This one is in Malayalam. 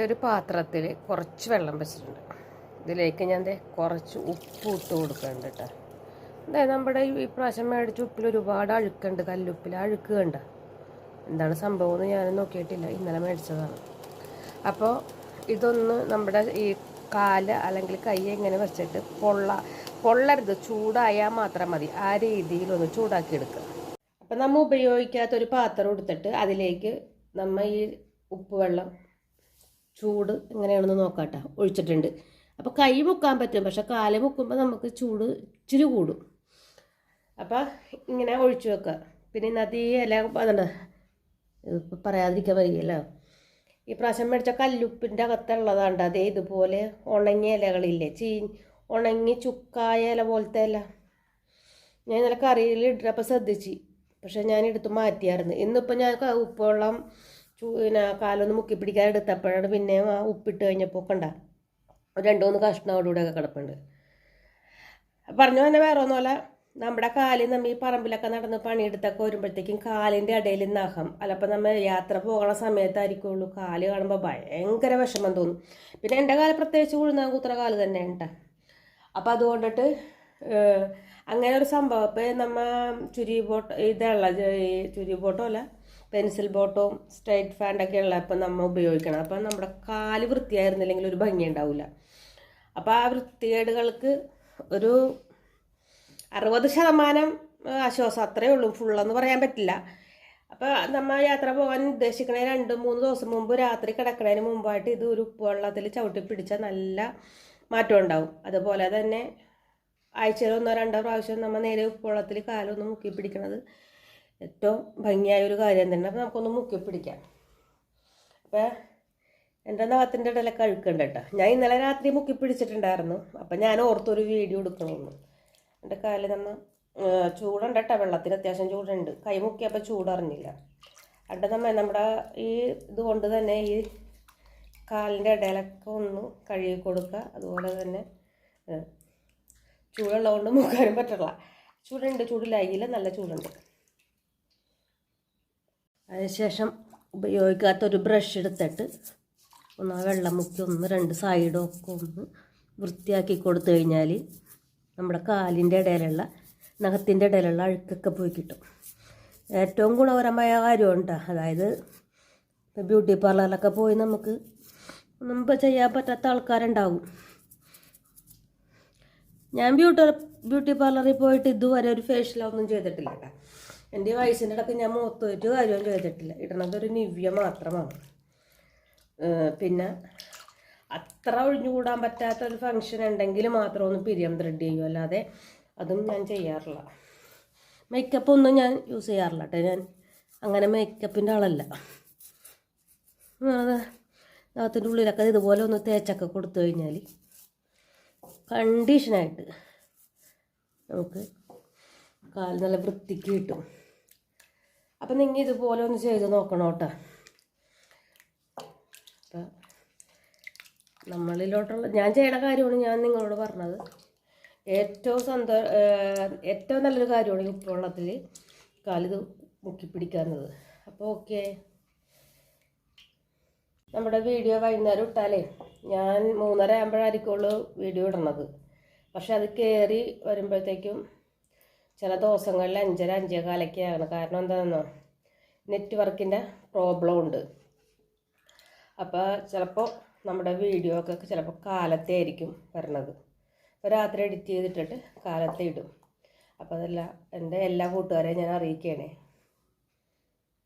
ഒരു പാത്രത്തിൽ കുറച്ച് വെള്ളം വെച്ചിട്ടുണ്ട്. ഇതിലേക്ക് ഞാൻ കുറച്ച് ഉപ്പ് ഇട്ട് കൊടുക്കുന്നുണ്ട് കേട്ടോ അതായത് നമ്മുടെ ഈ പ്രാവശ്യം മേടിച്ച ഉപ്പിൽ ഒരുപാട് അഴുക്കുണ്ട് കല്ലുപ്പിൽ അഴുക്ക് എന്താണ് സംഭവം എന്ന് ഞാൻ നോക്കിയിട്ടില്ല. ഇന്നലെ മേടിച്ചതാണ്. അപ്പോൾ ഇതൊന്ന് നമ്മുടെ ഈ കാൽ അല്ലെങ്കിൽ കൈ എങ്ങനെ വെച്ചിട്ട് പൊള്ള പൊള്ളരുത് ചൂടായാൽ മാത്രം മതി. ആ രീതിയിലൊന്ന് ചൂടാക്കി എടുക്കുക. അപ്പം നമ്മൾ ഉപയോഗിക്കാത്തൊരു പാത്രം എടുത്തിട്ട് അതിലേക്ക് നമ്മൾ ഈ ഉപ്പ് വെള്ളം ചൂട് എങ്ങനെയാണെന്ന് നോക്കാട്ടോ. ഒഴിച്ചിട്ടുണ്ട്. അപ്പോൾ കൈ മുക്കാൻ പറ്റും. പക്ഷെ കാൽ മുക്കുമ്പോൾ നമുക്ക് ചൂട് ഇച്ചിരി കൂടും. അപ്പോൾ ഇങ്ങനെ ഒഴിച്ചു വെക്കുക. പിന്നെ ഈ ഇല അതുണ്ട് ഇതിപ്പോൾ പറയാതിരിക്കാൻ വയ്യല്ലോ. ഈ പ്രാവശ്യം മേടിച്ച കല്ലുപ്പിന്റെ അകത്തുള്ളതാണ്ട്. അതേ ഇതുപോലെ ഉണങ്ങിയ ഇലകളില്ലേ. ചീ ഉണങ്ങി ചുക്കായ ഇല പോലത്തെ ഇല. ഞാൻ ഇന്നലെ കറിയിൽ ഇട്ടപ്പോൾ ശ്രദ്ധിച്ചു. പക്ഷെ ഞാൻ എടുത്ത് മാറ്റിയായിരുന്നു. ഇന്നിപ്പോൾ ഞാൻ ഉപ്പുവെള്ളം പിന്നെ കാലൊന്ന് മുക്കി പിടിക്കാൻ എടുത്തപ്പോഴാണ് പിന്നെ ആ ഉപ്പിട്ട് കഴിഞ്ഞപ്പോൾ കണ്ട രണ്ട് മൂന്ന് കഷ്ണം അവിടെ ഇവിടെയൊക്കെ കിടപ്പുണ്ട്. പറഞ്ഞു തന്നെ വേറെ ഒന്നുമല്ല. നമ്മുടെ കാലിൽ നമ്മൾ ഈ പറമ്പിലൊക്കെ നടന്ന് പണിയെടുത്തൊക്കെ വരുമ്പോഴത്തേക്കും കാലിന്റെ ഇടയിൽ നഖം. അല്ലപ്പോൾ നമ്മൾ യാത്ര പോകുന്ന സമയത്തായിരിക്കുള്ളൂ. കാൽ കാണുമ്പോൾ ഭയങ്കര വിഷമം തോന്നും. പിന്നെ എന്റെ കാൽ പ്രത്യേകിച്ച് ഉഴുന്നാങ്കൂത്ര കാൽ തന്നെ കേട്ടോ. അപ്പോൾ അതുകൊണ്ടിട്ട് അങ്ങനെ ഒരു സംഭവം. ഇപ്പം നമ്മൾ ചുരി ബോട്ട് ഇതുള്ള ചുരി ബോട്ടോ അല്ല പെൻസിൽ ബോട്ടോ സ്ട്രൈറ്റ് ഫാൻഡൊക്കെയുള്ള ഇപ്പം നമ്മൾ ഉപയോഗിക്കണം. അപ്പം നമ്മുടെ കാൽ വൃത്തിയായിരുന്നില്ലെങ്കിൽ ഒരു ഭംഗി ഉണ്ടാവില്ല അപ്പോൾ ആ വൃത്തികേടുകൾക്ക് ഒരു അറുപത് ശതമാനം ആശ്വാസം അത്രയേ ഉള്ളൂ. ഫുള്ളെന്ന് പറയാൻ പറ്റില്ല. അപ്പോൾ നമ്മൾ യാത്ര പോകാൻ ഉദ്ദേശിക്കുന്ന രണ്ട് മൂന്ന് ദിവസം മുമ്പ് രാത്രി കിടക്കുന്നതിന് മുമ്പായിട്ട് ഇത് ഒരു ഉപ്പുവെള്ളത്തിൽ ചവിട്ടി പിടിച്ചാൽ നല്ല മാറ്റം ഉണ്ടാവും. അതുപോലെ തന്നെ ആഴ്ചയിൽ ഒന്നോ രണ്ടോ പ്രാവശ്യം നമ്മൾ നേരെ ഉപ്പുവെള്ളത്തിൽ കാലൊന്ന് മുക്കി പിടിക്കണത് ഏറ്റവും ഭംഗിയായ ഒരു കാര്യം തന്നെ. അപ്പം നമുക്കൊന്ന് മുക്കി പിടിക്കാം. അപ്പോൾ എന്റെ നാഗത്തിന്റെ ഇടയിലൊക്കെ അഴുക്കുണ്ട് കേട്ടോ. ഞാൻ ഇന്നലെ രാത്രി മുക്കി പിടിച്ചിട്ടുണ്ടായിരുന്നു. അപ്പം ഞാൻ ഓർത്തൊരു വീഡിയോ എടുക്കണമെന്ന് എന്റെ കാലിൽ നമ്മൾ ചൂടുണ്ട് കേട്ടോ. വെള്ളത്തിന് അത്യാവശ്യം ചൂടുണ്ട്. കൈ മുക്കിയപ്പോൾ ചൂടറിഞ്ഞില്ല. അവിടെ നമ്മ നമ്മുടെ ഈ ഇതുകൊണ്ട് തന്നെ ഈ കാലിന്റെ ഇടയിലൊക്കെ ഒന്ന് കഴുകി കൊടുക്കുക. അതുപോലെ തന്നെ ചൂടുള്ളതുകൊണ്ട് മുക്കാനും പറ്റില്ല ചൂടുണ്ട് ചൂടില്ലായില്ല നല്ല ചൂടുണ്ട്. അതിനുശേഷം ഉപയോഗിക്കാത്തൊരു ബ്രഷ് എടുത്തിട്ട് ഒന്ന് ആ വെള്ളം മുക്കി ഒന്ന് രണ്ട് സൈഡും ഒക്കെ ഒന്ന് വൃത്തിയാക്കി കൊടുത്തു കഴിഞ്ഞാൽ നമ്മുടെ കാലിന്റെ ഇടയിലുള്ള നഖത്തിന്റെ ഇടയിലുള്ള അഴുക്കൊക്കെ പോയി കിട്ടും. ഏറ്റവും ഗുണപരമായ കാര്യമുണ്ട് അതായത് ബ്യൂട്ടി പാർലറിലൊക്കെ പോയി നമുക്ക് മുമ്പ് ചെയ്യാൻ പറ്റാത്ത ആൾക്കാരുണ്ടാവും. ഞാൻ ബ്യൂട്ടി ബ്യൂട്ടി പാർലറിൽ പോയിട്ട് ഇതുവരെ ഒരു ഫേഷ്യലൊന്നും ചെയ്തിട്ടില്ല കേട്ടോ. എന്റെ വയസ്സിന്റെ ഇടയ്ക്ക് ഞാൻ മുഖത്ത് ഒരു കാര്യവും ചെയ്തിട്ടില്ല ഇടണത് ഒരു നിവ്യ മാത്രമാണ്. പിന്നെ അത്ര ഒഴിഞ്ഞുകൂടാൻ പറ്റാത്ത ഒരു ഫങ്ഷൻ ഉണ്ടെങ്കിൽ മാത്രം ഒന്ന് പിരിയം ത്രെഡ് ചെയ്യും അല്ലാതെ അതും ഞാൻ ചെയ്യാറില്ല. മേക്കപ്പ് ഒന്നും ഞാൻ യൂസ് ചെയ്യാറില്ല കേട്ടോ ഞാൻ അങ്ങനെ മേക്കപ്പിന്റെ ആളല്ല. അത് അതിന്റെ ഉള്ളിലൊക്കെ ഇതുപോലെ ഒന്ന് തേച്ചൊക്കെ കൊടുത്തു കഴിഞ്ഞാൽ കണ്ടീഷനായിട്ട് നമുക്ക് കാൽ നല്ല വൃത്തിക്ക് കിട്ടും. അപ്പം നിങ്ങൾ ഇതുപോലെ ഒന്ന് ചെയ്ത് നോക്കണം കേട്ടോ. അപ്പം നമ്മളിലോട്ടുള്ള ഞാൻ ചെയ്യണ കാര്യമാണ് ഞാൻ നിങ്ങളോട് പറഞ്ഞത്. ഏറ്റവും സന്തോ ഏറ്റവും നല്ലൊരു കാര്യമാണ് ഈ ഉപ്പുവെള്ളത്തിൽ കാലിത് മുക്കി പിടിക്കാവുന്നത് അപ്പോൾ ഓക്കെ. നമ്മുടെ വീഡിയോ വൈകുന്നേരം ഇട്ടാലേ ഞാൻ മൂന്നര ആകുമ്പോഴായിരിക്കുള്ളൂ വീഡിയോ ഇടണത്. പക്ഷെ അത് കയറി വരുമ്പോഴത്തേക്കും ചില ദിവസങ്ങളിൽ അഞ്ചര അഞ്ചേ കാലൊക്കെ ആകണം കാരണം എന്താണെന്നോ നെറ്റ്വർക്കിന്റെ പ്രോബ്ലം ഉണ്ട് അപ്പോൾ ചിലപ്പോൾ നമ്മുടെ വീഡിയോ ഒക്കെ ചിലപ്പോൾ കാലത്തെ ആയിരിക്കും വരണത്. അപ്പോൾ രാത്രി എഡിറ്റ് ചെയ്തിട്ടിട്ട് കാലത്തെ ഇടും. അപ്പോൾ അതല്ല എന്റെ എല്ലാ കൂട്ടുകാരെയും ഞാൻ അറിയിക്കുകയാണേ.